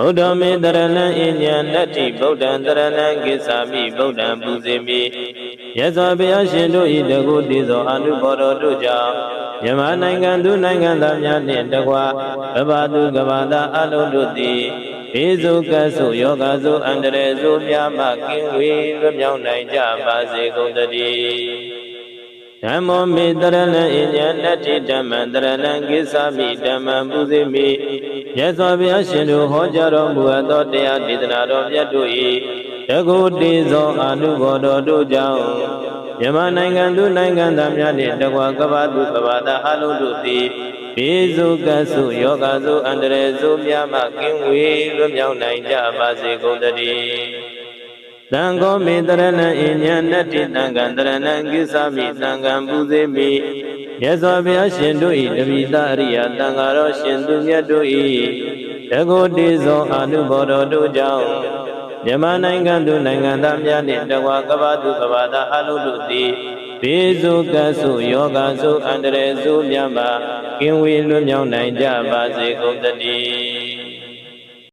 ဗုဒ္ဓမေတရဏံအညံတတ္တိဗုဒ္ဓံတရဏံကိစ္ဆာမိဗုဒ္ဓံပူဇေမိယဇောဘုရားရှင်တို့ဤတကုတိသောအနုဘောတော်တို့ကြောင့်မြန်မာနိုင်ငံသူနိုင်ငံသားများနှင့်တကွကဘာသူကဘာသာအလုံးတို့သည်ဘေဇုကဆုယောဂဆုအန္တရေဆုများမှကင်းဝေးလွတ်မြောက်နိုင်ကြပါစေကုန်သတည်းဓမ္မောမေတရဏံအညံတတ္တိဓမ္မံတရဏံကိစ္ဆာမိဓမ္မံပူဇေမိ ယဇောဘုရားရှင်တို့ဟောကြားတော်မူအပ်သောတရားဒေသနာတော်မြတ်တို့၏တကုတိသောအနုဘောတော်တို့ကြောင့်မြန်မာနိုင်ငံသူနိုင်ငံသားများနှင့်တကွာကဘာသူကဘာသာအလုံးတို့သည်ဘေဇုကဆုယောဂဆုအန္တရေဆုများမှကင်းဝေးလွတ်မြောက်နိုင်ကြပါစေကုန်သတည်းသံဃောမေတရဏံအညံနတ္တိသံဃံတရဏံကိစ္ဆာမိသံဃံပူဇေမိ မြတ်စွာဘုရားရှင်တို့၏တပိသအရိယသံဃာတော်ရှင်သူမြတ်တို့၏တကုတိသောအာနုဘော်တော်တို့ကြောင့်မြန်မာနိုင်ငံသူနိုင်ငံသားများနှင့်တကွာကဘာသူကဘာသာအလုံးတို့သည်ဘေဇုကဆုယောဂဆုအန္တရေဆုမြတ်မှာကင်းဝေးလွတ်မြောက်နိုင်ကြပါစေကုန်သတည်း